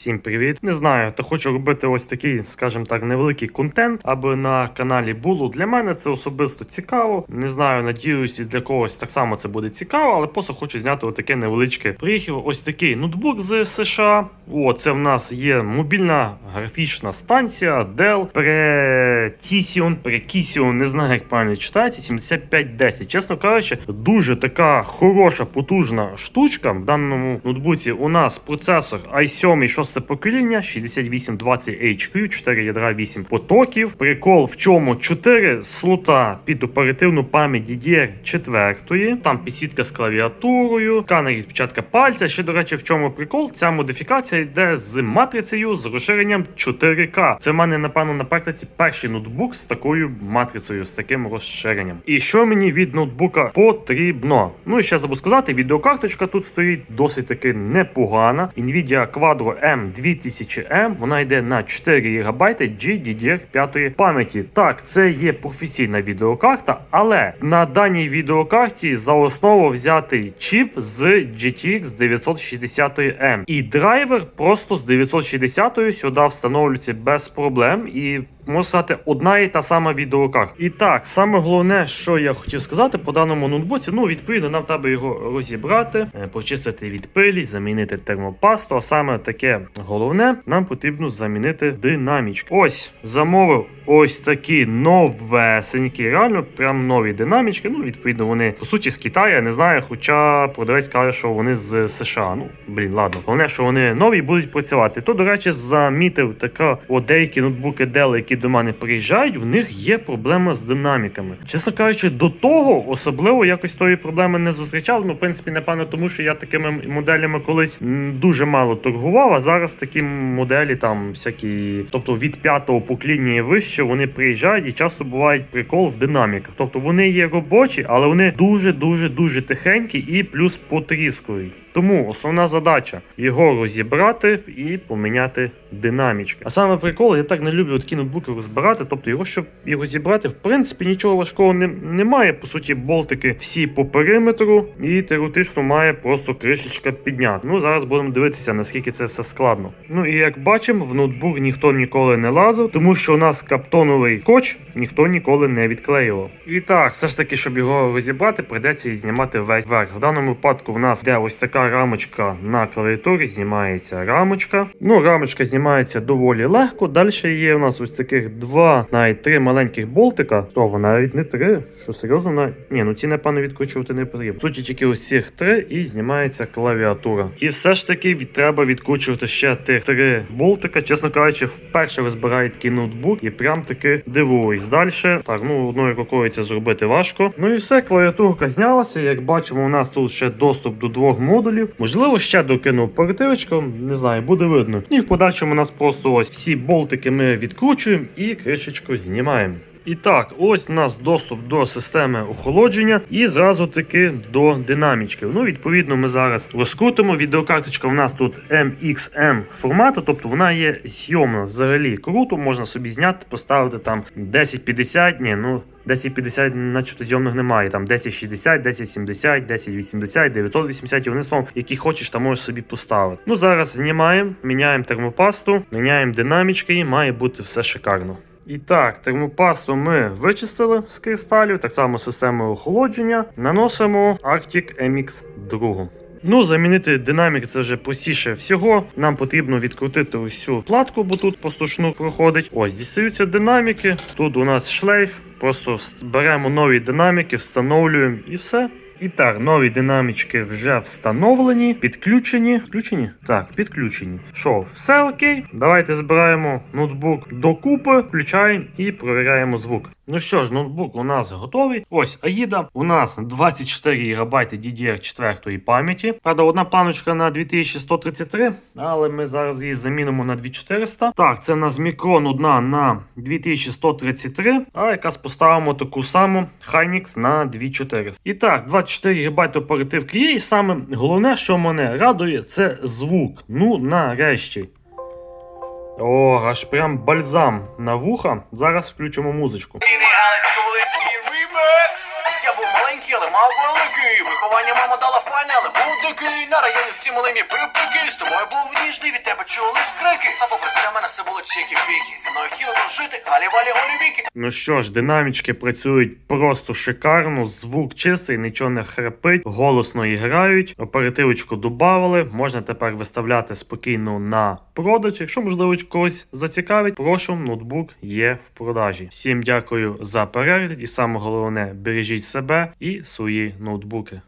Всім привіт! Не знаю, та хочу робити ось такий, скажімо так, невеликий контент, аби на каналі було. Для мене це особисто цікаво. Не знаю, надіюся, для когось так само це буде цікаво, але просто хочу зняти отаке невеличке. Приїхав ось такий ноутбук з США. О, це в нас є мобільна графічна станція Dell Precision, Precision, не знаю, як правильно читається, 7510. Чесно кажучи, дуже така хороша, потужна штучка. В даному ноутбуці у нас процесор i7 6 покоління, 6820HQ, 4 ядра 8 потоків. Прикол в чому 4 слота під оперативну пам'ять DDR4. Там підсвітка з клавіатурою, сканер відпечатка пальця. Ще, до речі, в чому прикол? Ця модифікація йде з матрицею з розширенням 4К. Це в мене, напевно, на практиці перший ноутбук з такою матрицею, з таким розширенням. І що мені від ноутбука потрібно? Ну і ще забув сказати, відеокарточка тут стоїть досить таки непогана. Nvidia Quadro M2000M, вона йде на 4 ГБ GDDR5 пам'яті. Так, це є професійна відеокарта, але на даній відеокарті за основу взятий чіп з GTX 960M. І драйвер просто з 960 сюди встановлюється без проблем. І можна сказати, одна і та сама відеокарта. І так, саме головне, що я хотів сказати по даному ноутбуці, ну відповідно, нам треба його розібрати, е, почистити від пилі, замінити термопасту. А саме таке головне, нам потрібно замінити динамічки. Ось замовив ось такі новесенькі, реально прям нові динамічки. Ну, відповідно, вони по суті з Китаю, я не знаю, хоча продавець каже, що вони з США. Ну, блін, ладно. Головне, що вони нові будуть працювати. То, до речі, замітив така, от деякі ноутбуки Dell, які до мене приїжджають, в них є проблема з динаміками. Чесно кажучи, до того особливо якось тої проблеми не зустрічав. Ну, в принципі, напевно, тому що я такими моделями колись дуже мало торгував, а зараз такі моделі там всякі, тобто від п'ятого покоління і вище, вони приїжджають і часто бувають прикол в динаміках. Тобто вони є робочі, але вони дуже дуже дуже тихенькі і плюс потріскують. Тому основна задача його розібрати і поміняти динамічки. А саме прикол, я так не люблю такі ноутбуки розбирати. Тобто його, щоб його зібрати, в принципі, нічого важкого не, немає. По суті, болтики всі по периметру, і теоретично має просто кришечка підняти. Ну зараз будемо дивитися, наскільки це все складно. Ну і як бачимо, в ноутбук ніхто ніколи не лазив, тому що у нас каптоновий коч ніхто ніколи не відклеював. І так, все ж таки, щоб його розібрати, прийдеться і знімати весь верх. В даному випадку в нас де ось така рамочка на клавіатурі, знімається рамочка. Ну, рамочка знімається доволі легко. Далі є у нас ось таких два, навіть три маленьких болтика. То навіть не три. Що серйозно, навіть... ні, ну ці напевно відкручувати не потрібно. Суті, тільки ось цих три і знімається клавіатура. І все ж таки треба відкручувати ще тих три болтика. Чесно кажучи, вперше розбираю такий ноутбук і прям таки дивуюсь. Далі так, ну одною рукою це зробити важко. Ну і все, клавіатурка знялася. Як бачимо, у нас тут ще доступ до двох модулів. Можливо, ще докину оперативочку, не знаю, буде видно. І в подальшому у нас просто ось всі болтики ми відкручуємо і кришечку знімаємо. І так, ось у нас доступ до системи охолодження і зразу таки до динамічків. Ну, відповідно, ми зараз розкрутимо. Відеокарточка у нас тут MXM формату, тобто вона є зйомна взагалі круто. Можна собі зняти, поставити там 1050, ні, ну 1050 начебто зйомних немає. Там 1060, 1070, 1080, 980, і вони словом, які хочеш, там можеш собі поставити. Ну зараз знімаємо, міняємо термопасту, міняємо динамічки і має бути все шикарно. І так, термопасту ми вичистили з кристалів, так само системою охолодження. Наносимо Arctic MX 2. Ну, замінити динамік це вже простіше всього. Нам потрібно відкрутити цю платку, бо тут просто шнур проходить. Ось дістаються динаміки. Тут у нас шлейф. Просто беремо нові динаміки, встановлюємо і все. І так, нові динамічки вже встановлені, підключені. Включені? Так, підключені. Що, все окей? Давайте збираємо ноутбук докупи, включаємо і провіряємо звук. Ну що ж, ноутбук у нас готовий. Ось AIDA. У нас 24 ГБ DDR4 пам'яті. Правда, одна планочка на 2133, але ми зараз її замінимо на 2400. Так, це у нас мікрон одна на 2133, а якраз поставимо таку саму Hynix на 2400. І так, 24 ГБ оперативки є. І саме головне, що мене радує, це звук. Ну, нарешті. О, аж прям бальзам на вуха. Зараз включимо музичку. Алекс Ковалицький ремекс. Я був маленький, але мав великий. Виховання мама дала файне, але був дикий На районі всі малимі бив пики З тобою був ніжний, від тебе чулись крики А попри це мене все було чеки-піки Зі мною хотіли дружити, галі-валі голі-віки Ну що ж, динамічки працюють просто шикарно, звук чистий, нічого не хрипить, голосно і грають. Оперативочку додавали, можна тепер виставляти спокійно на продаж. Якщо можливо когось зацікавить, прошу, ноутбук є в продажі. Всім дякую за перегляд і саме головне бережіть себе і свої ноутбуки.